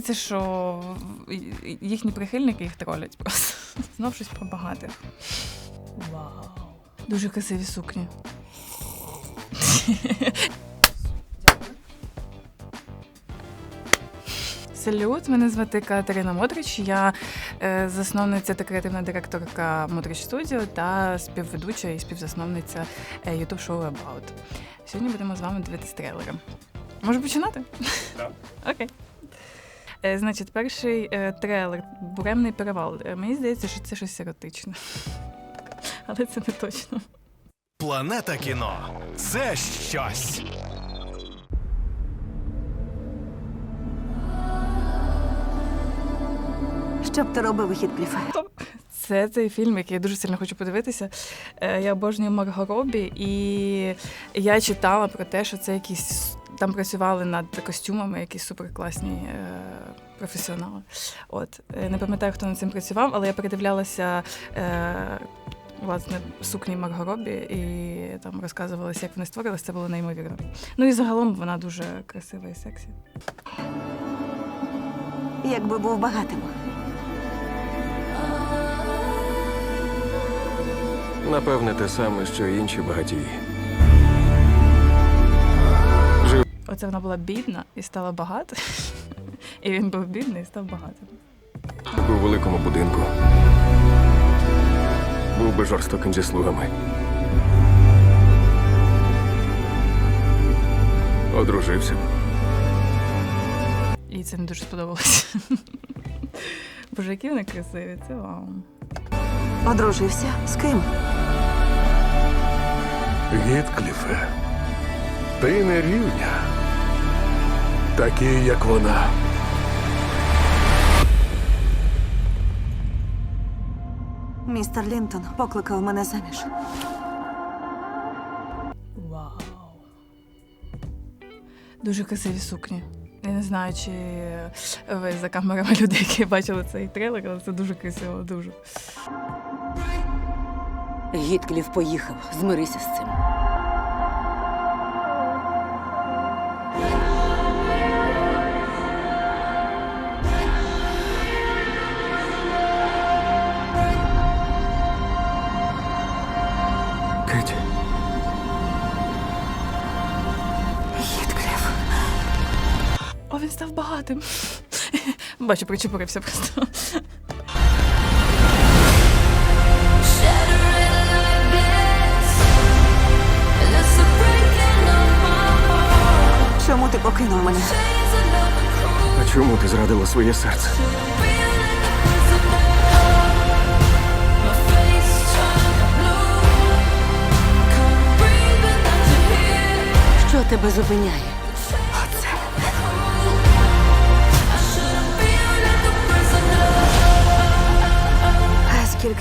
здається, що їхні прихильники їх тролять просто. Знов щось про багатих. Вау. Дуже красиві сукні. Салют, мене звати Катерина Модрич. Я е, засновниця та креативна директорка Модрич Студіо та співведуча і співзасновниця е, YouTube шоу About. Сьогодні будемо з вами дивитися трейлери. Може починати? Так. Окей. Е, значить, перший е, трейлер Буремний перевал. Е, мені здається, що це щось еротичне. Але це не точно. Планета кіно це щось. Що б ти робив, Хіткліфе? Це цей фільм, який я дуже сильно хочу подивитися. Я обожнюю Марго Робі, і я читала про те, що це якісь там працювали над костюмами, якісь суперкласні е, професіонали. От Е, не пам'ятаю, хто над цим працював, але я передивлялася. Е, Власне, сукні Марго Робі, і там розказувалося, як вони створилися, це було неймовірно. Ну і загалом вона дуже красива і сексі. Якби був багатим. Напевне, те саме, що й інші багатії. Оце вона була бідна і стала багата. І він був бідний і став багатим. У великому будинку. Був би жорстоким зі слугами. Одружився. б. І це не дуже сподобалося. Боже, які вони красиві, це вау. Одружився з ким? Гіткліфе, ти не рівня. Такі, як вона. Містер Лінтон покликав мене заміж. Вау. Дуже красиві сукні. Я не знаю, чи ви за камерами люди, які бачили цей трейлер, але це дуже красиво, дуже. Гіткліф поїхав. Змирися з цим. Став багатим. Бачу, причепурився просто. Чому ти покинув мене? а чому ти зрадила своє серце? Що тебе зупиняє?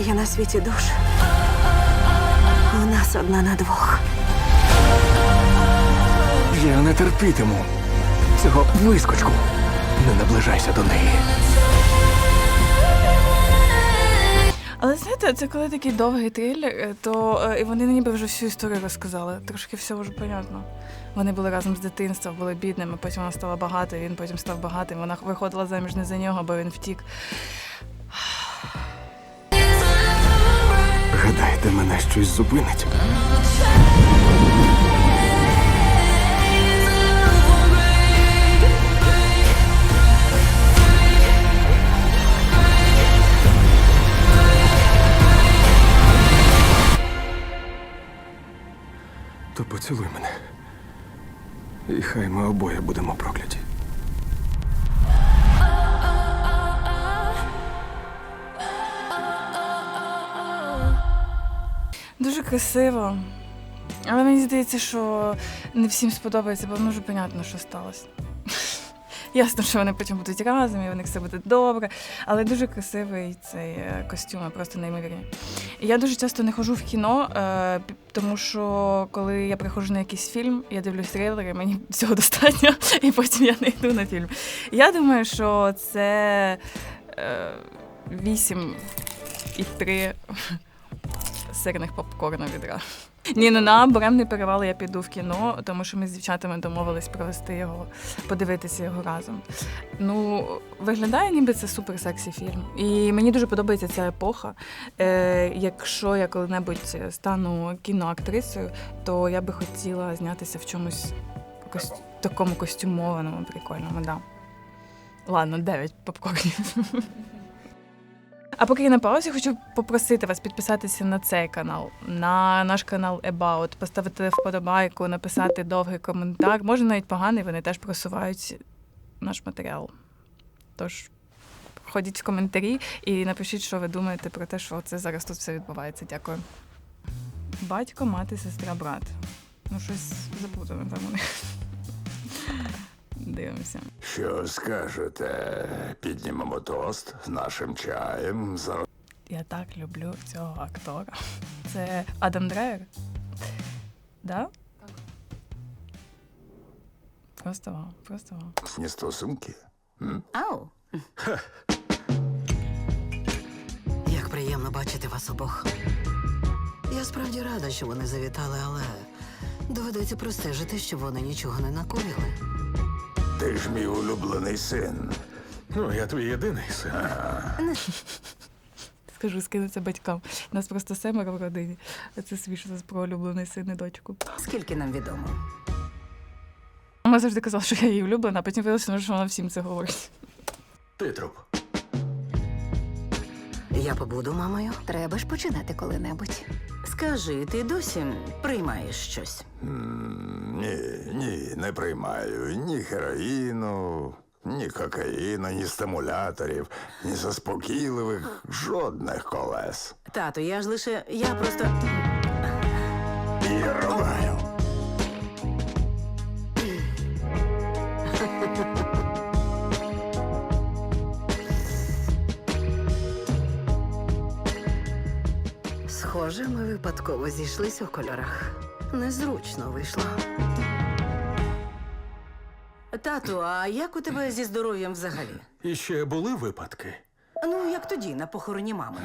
Скільки є на світі душ? У нас одна на двох. Я не терпітиму цього вискочку. Не наближайся до неї. Але знаєте, це коли такий довгий трейлер, е, то е, і вони ніби вже всю історію розказали. Трошки все вже понятно. Вони були разом з дитинства, були бідними, потім вона стала багатою, він потім став багатим. Вона виходила заміж не за нього, бо він втік. Гадаєте, мене щось зупинить? Красиво. Але мені здається, що не всім сподобається, бо ну вже понятно, що сталося. Ясно, що вони потім будуть разом, і у них все буде добре. Але дуже красивий цей е, костюм, просто неймовірні. Я дуже часто не ходжу в кіно, е, тому що коли я приходжу на якийсь фільм, я дивлюсь трейлери, мені цього достатньо, і потім я не йду на фільм. Я думаю, що це е, 8 і 3 сирних попкорна відра. Ні, ну на буремний перевал я піду в кіно, тому що ми з дівчатами домовились провести його, подивитися його разом. Ну, виглядає, ніби це супер сексі фільм. І мені дуже подобається ця епоха. Е, якщо я коли-небудь стану кіноактрисою, то я би хотіла знятися в чомусь кос... такому костюмованому, прикольному, да. Ладно, 9 попкорнів. А поки я на паузі, хочу попросити вас підписатися на цей канал, на наш канал About, поставити вподобайку, написати довгий коментар. Може навіть поганий, вони теж просувають наш матеріал. Тож ходіть в коментарі і напишіть, що ви думаєте про те, що це зараз тут все відбувається. Дякую. Батько, мати, сестра, брат. Ну, щось запутано там у них. Дивимося. Що скажете? Піднімемо тост з нашим чаєм за Я так люблю цього актора. Це Адам Драйвер? Да? Просто вау, просто вау. родні стосунки. Ау. Як приємно бачити вас обох. Я справді рада, що вони завітали, але доведеться простежити, щоб вони нічого не накоїли. Ти ж мій улюблений син. Ну, я твій єдиний син. Скажу, скинуться батькам. Нас просто семеро в родині. А це свіжо про улюблений син і дочку. Скільки нам відомо? Мама завжди казала, що я її улюблена, а потім виявилося, що вона всім це говорить. Ти труп. Я побуду мамою. Треба ж починати коли-небудь. Скажи, ти досі приймаєш щось? Ні, ні, не приймаю ні героїну, ні кокаїну, ні стимуляторів, ні заспокійливих, жодних колес. Тату, я ж лише. Я просто. І рубаю. Випадково зійшлися у кольорах. Незручно вийшло. Тату, а як у тебе зі здоров'ям взагалі? І ще були випадки. Ну, як тоді, на похороні мами.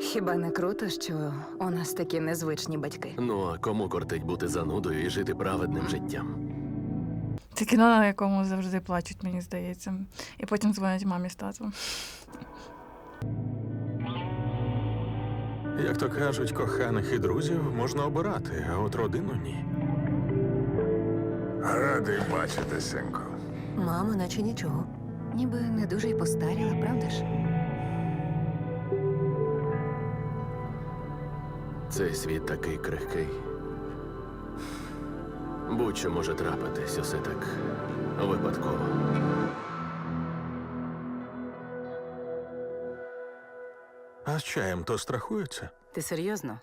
Хіба не круто, що у нас такі незвичні батьки? Ну а кому кортить бути занудою і жити праведним життям? Це кіно, на якому завжди плачуть, мені здається. І потім дзвонять мамі з татом. Як то кажуть, коханих і друзів можна обирати, а от родину ні. Радий бачити, синку. Мамо, наче нічого. Ніби не дуже й постаріла, правда ж? Цей світ такий крихкий. Будь-що може трапитись, усе так випадково. А з чаєм то страхуються? Ти серйозно?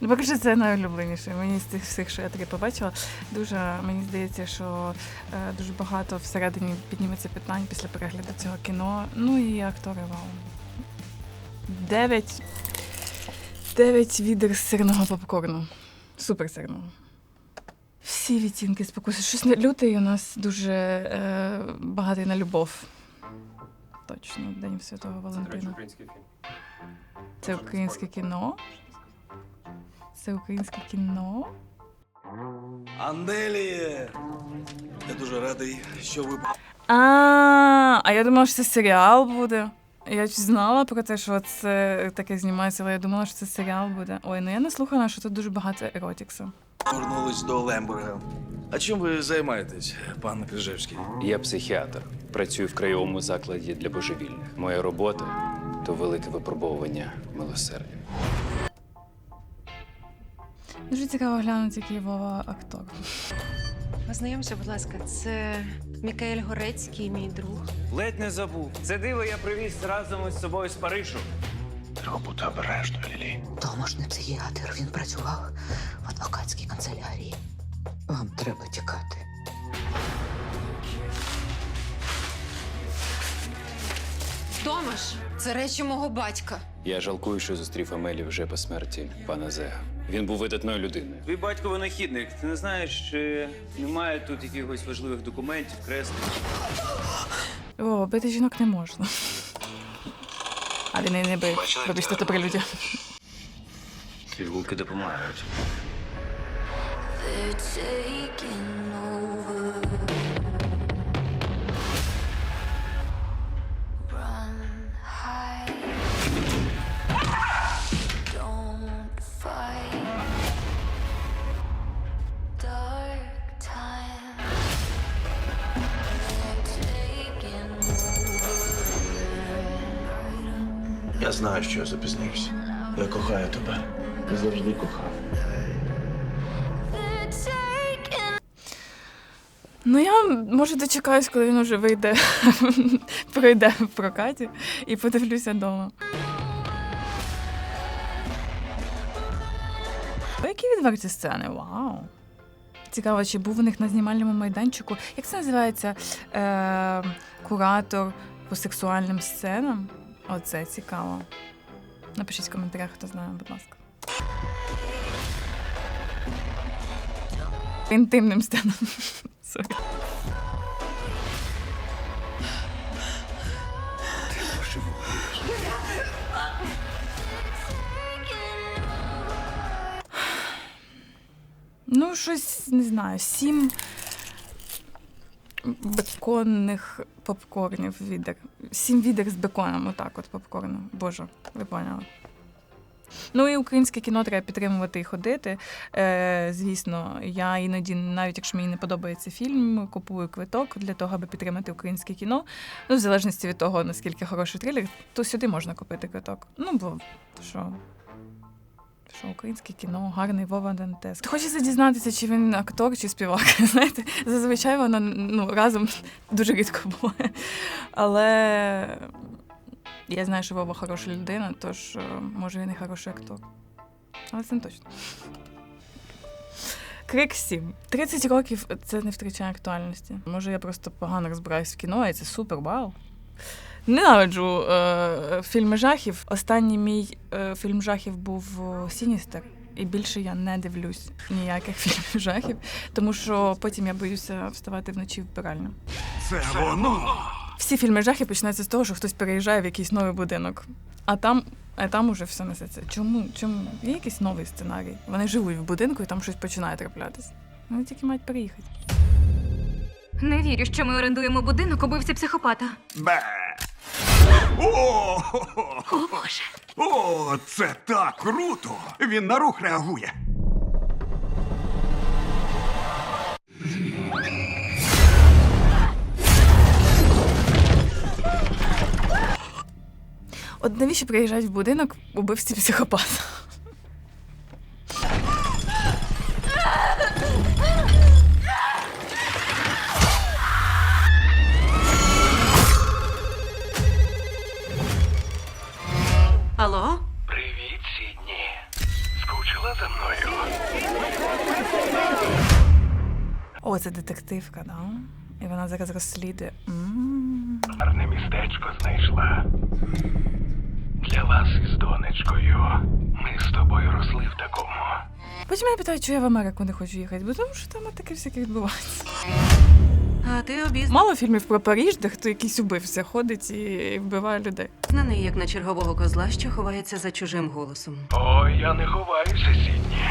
Ну, поки це найулюбленіше. Мені з тих всіх, що я таке побачила, дуже мені здається, що е, дуже багато всередині підніметься питань після перегляду цього кіно. Ну і актори вау. Дев'ять. Дев'ять відер сирного попкорну. Супер сирного. Всі відтінки спокуси. Щось не лютий у нас дуже е, багатий на любов. Точно, День Святого Валентина. Це українське кіно. Це українське кіно. Анделі! Я дуже радий, що ви А, а я думала, що це серіал буде. Я знала про те, що це таке знімається, але я думала, що це серіал буде. Ой, ну я не слухала, що тут дуже багато еротіксу. повернулись до Лембурга. А чим ви займаєтесь, пан Крижевський? Я психіатр. Працюю в краєвому закладі для божевільних. Моя робота то велике випробовування милосердя. Дуже цікаво глянути, який Вова актор. Познайомся, будь ласка, це Мікаель Горецький, мій друг. Ледь не забув. Це диво я привіз разом із собою з Парижу. Треба бути обережною, Лілі. Томаш не психіатр, він працював в адвокатській канцелярії. Вам треба тікати. Томаш, це речі мого батька. Я жалкую, що зустрів Амелі вже по смерті пана Зега. Він був видатною людиною. Твій батько винахідник. Ти не знаєш, чи немає тут якихось важливих документів, креслень? О, бити жінок не можна. А він і не бив. Вибачте, то прелюдія. Пігулки допомагають. Я знаю, що я запізнився. Я кохаю тебе. Я завжди кохав. Ну, я може дочекаюсь, коли він уже вийде, пройде в прокаті і подивлюся вдома. О, Які відверті сцени, вау. Цікаво, чи був у них на знімальному майданчику. Як це називається? Е, куратор по сексуальним сценам? Оце цікаво. Напишіть в коментарях, хто знає, будь ласка. Інтимним сценам. Сорі. Ну, щось не знаю, сім беконних попкорнів відер. Сім відер з беконом, отак от попкорну. Боже, ви поняли. Ну і українське кіно треба підтримувати і ходити. Е, звісно, я іноді, навіть якщо мені не подобається фільм, купую квиток для того, аби підтримати українське кіно. Ну, в залежності від того, наскільки хороший трилер, то сюди можна купити квиток. Ну, бо що. Що українське кіно, гарний Вова Дантес. Хочеться дізнатися, чи він актор, чи співак. Знаєте, зазвичай воно ну, разом дуже рідко буває. Але я знаю, що Вова хороша людина, тож е, може він і хороший актор. Але це не точно. Крик 7. 30 років це не втрачає актуальності. Може, я просто погано розбираюсь в кіно, і це супер, вау. Ненавиджу е, фільми жахів. Останній мій е, фільм жахів був Сіністер. І більше я не дивлюсь ніяких фільмів жахів, тому що потім я боюся вставати вночі в вбиральню. Це воно! Всі фільми жахів починаються з того, що хтось переїжджає в якийсь новий будинок, а там, а там уже все несеться. Чому? Чому? Є якийсь новий сценарій. Вони живуть в будинку і там щось починає траплятись. Вони тільки мають переїхати. Не вірю, що ми орендуємо будинок убивці психопата. Бе! О, Боже! О, це так круто! Він на рух реагує. От навіщо приїжджають в будинок убивці психопата? О, це детективка, да? І вона зараз розслідує. Гарне містечко знайшла. Для вас із донечкою. Ми з тобою росли в такому. Потім я питаю, чого я в Америку не хочу їхати, бо тому що там таке всяке відбувається. А ти обізнаний, Мало фільмів про Паріж, де хто якийсь убивця ходить і вбиває людей. як на чергового козла, що ховається за чужим голосом. О, я не ховаюся, Сідні.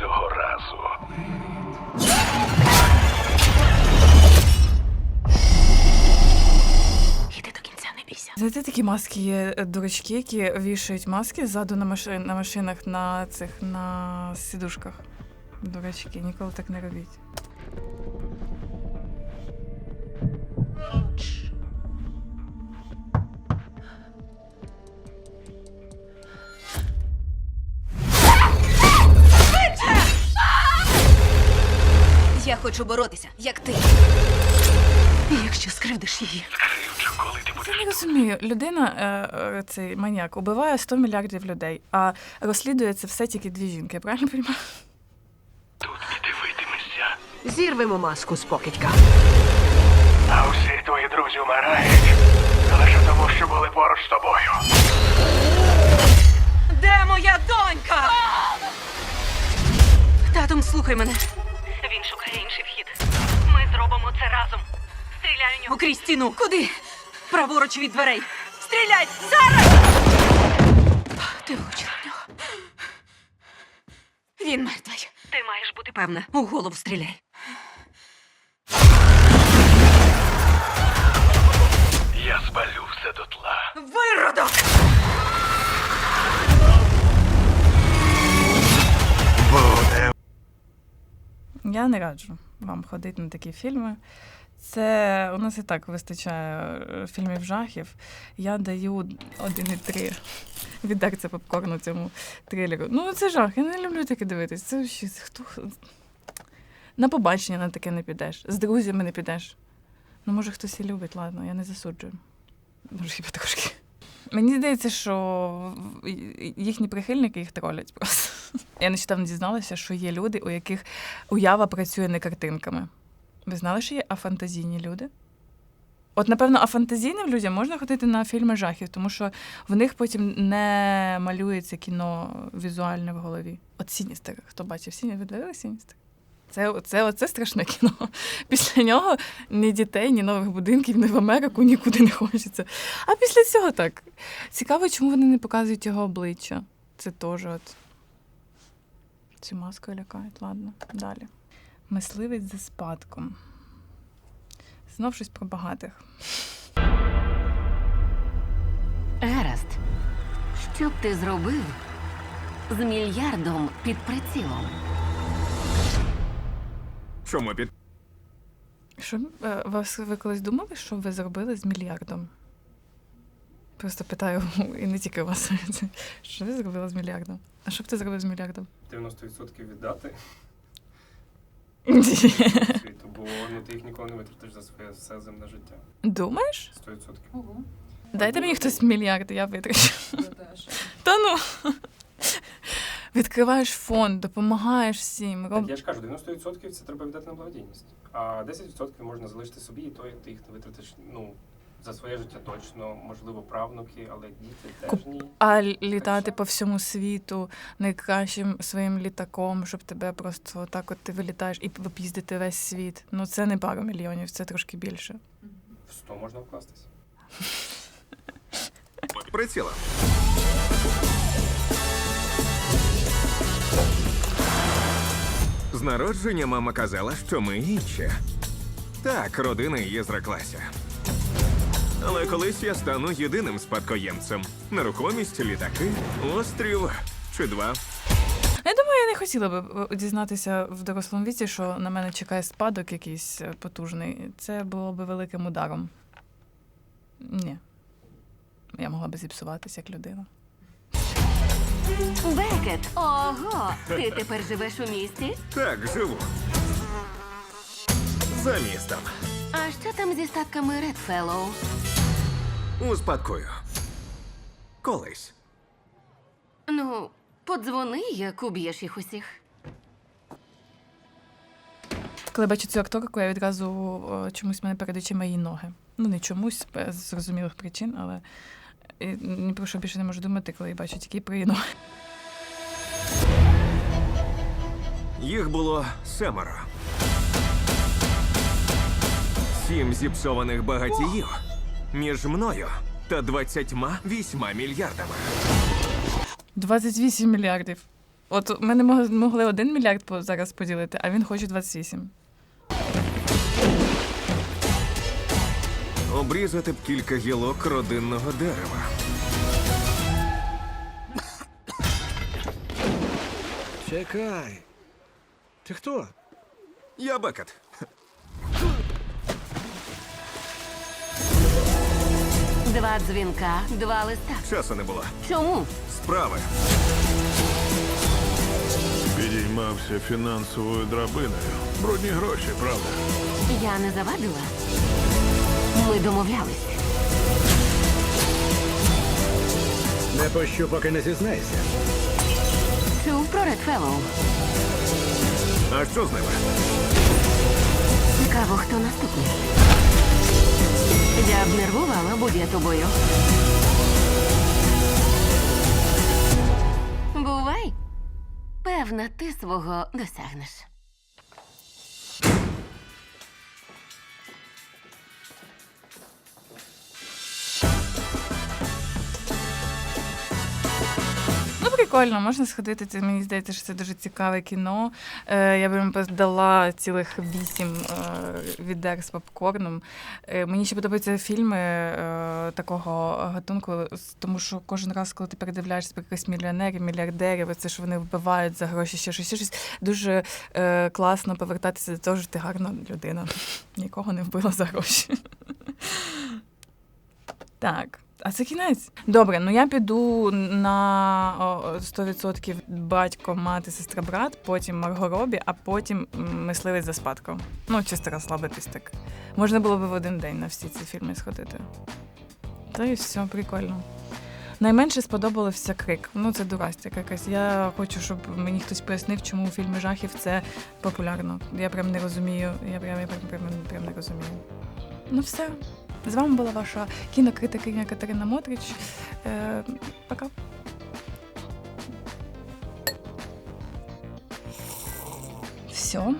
Цього разу. Іди до кінця, не бійся. Знаєте, такі маски є е, дурачки, які вішають маски ззаду на, машин, на машинах на цих на сідушках. Дурачки, ніколи так не робіть. Я хочу боротися, як ти. Якщо скривдиш її. Я не розумію. Людина, е, е, цей маніяк, убиває 100 мільярдів людей, а розслідує це все тільки дві жінки. Я правильно розумію? тут і дивитимешся. Зірвемо маску з покидька. А усі твої друзі вмирають. Лише тому, що були поруч з тобою. Де моя донька? Татом, слухай мене. Зробимо це разом. Стріляй у нього. Окрій стіну. Куди? Праворуч від дверей. Стріляй! Зараз! Ти влучила в нього. Він мертвий. Ти маєш бути певна. У голову стріляй. Я спалю все дотла. Виродок! Я не раджу вам ходити на такі фільми. Це у нас і так вистачає е, фільмів жахів. Я даю 1,3. Віддак це попкорну цьому трилеру. Ну, це жах. Я не люблю таке дивитись. Це ще хто. На побачення на таке не підеш. З друзями не підеш. Ну, може, хтось і любить, ладно, я не засуджую. Може, хіба трошки. Мені здається, що їхні прихильники їх тролять просто. Я нещодавно дізналася, що є люди, у яких уява працює не картинками. Ви знали, що є афантазійні люди? От, напевно, афантазійним людям можна ходити на фільми жахів, тому що в них потім не малюється кіно візуальне в голові. От Сіністер, хто бачив Сіністер, ви дивилися Сіністер? Це, це, оце страшне кіно. Після нього ні дітей, ні нових будинків, ні в Америку нікуди не хочеться. А після цього так. Цікаво, чому вони не показують його обличчя. Це теж от. Цю маску лякають. Ладно, далі. Мисливець за спадком. Знов щось про багатих. Гаразд. Що б ти зробив з мільярдом під прицілом? Чому під Що е, вас ви колись думали, що ви зробили з мільярдом? Просто питаю, і не тільки вас. Що ви зробили з мільярдом? А що б ти зробив з мільярдом? 90% віддати світу, бо ну, ти їх ніколи не витратиш за своє все земне життя. Думаєш? 100%. Дайте мені хтось мільярд, я витрачу. Та ну. Відкриваєш фонд, допомагаєш всім. Так я ж кажу, 90% це треба віддати на благодійність. А 10% можна залишити собі, і то і ти їх не витратиш ну, за своє життя точно, можливо, правнуки, але діти теж Куп- ні. А літати по всьому світу найкращим своїм літаком, щоб тебе просто так от ти вилітаєш і об'їздити весь світ. Ну це не пару мільйонів, це трошки більше. В 100 можна вкластися. приціла? З народження мама казала, що ми інші. Так, родина її зреклася. Але колись я стану єдиним спадкоємцем. Нерухомість, літаки, острів чи два. Я думаю, я не хотіла б е, дізнатися в дорослому віці, що на мене чекає спадок якийсь е, потужний. Це було б великим ударом. Ні. Я могла б зіпсуватися як людина. Бекет! Ого! Ти тепер живеш у місті? Так, живу. За містом. А що там зі статками Редфеллоу? Успадкую. Колись. Ну, подзвони, як уб'єш їх усіх. Коли бачу цю акторку, я відразу о, чомусь в мене перед очима її ноги. Ну, не чомусь, без зрозумілих причин, але ні про що більше не можу думати, коли я бачу тільки про. Їх було семеро. Сім зіпсованих багатіїв між мною та 28 мільярдами. 28 мільярдів. От ми не могли, могли один мільярд зараз поділити, а він хоче 28. Обрізати б кілька гілок родинного дерева. Чекай. Ти хто? Я Бекет. Два дзвінка, два листа. Часу не було. Чому? Справи. Підіймався фінансовою драбиною. Брудні гроші, правда? Я не завадила. Ми домовлялись. Не пощу, поки не зізнайся. Чув про Редфеллоу. А що з ними? Цікаво, хто наступний. Я б нервувала, будь я тобою. Бувай. Певна, ти свого досягнеш. Прикольно, можна сходити. Це мені здається, що це дуже цікаве кіно. Е, я б їм дала цілих вісім е, відер з попкорном. Е, мені ще подобаються фільми е, такого гатунку, тому що кожен раз, коли ти передивляєшся про якихось мільйонерів, мільярдерів, це що вони вбивають за гроші, ще щось, ще щось дуже е, класно повертатися до того, що ти гарна людина. Нікого не вбила за гроші. Так. А це кінець. Добре, ну я піду на 100% батько, мати, сестра, брат, потім Марго Робі, а потім мисливець за спадком. Ну, чисто розслабитись так. Можна було б в один день на всі ці фільми сходити. Та і все, прикольно. Найменше сподобався крик. Ну, це дурастика якась. Я хочу, щоб мені хтось пояснив, чому фільми жахів це популярно. Я прям не розумію. Я прям, я прям, прям, прям не розумію. Ну, все. З вами була ваша кінокритикиня Катерина Мотрич. Е, пока. Все.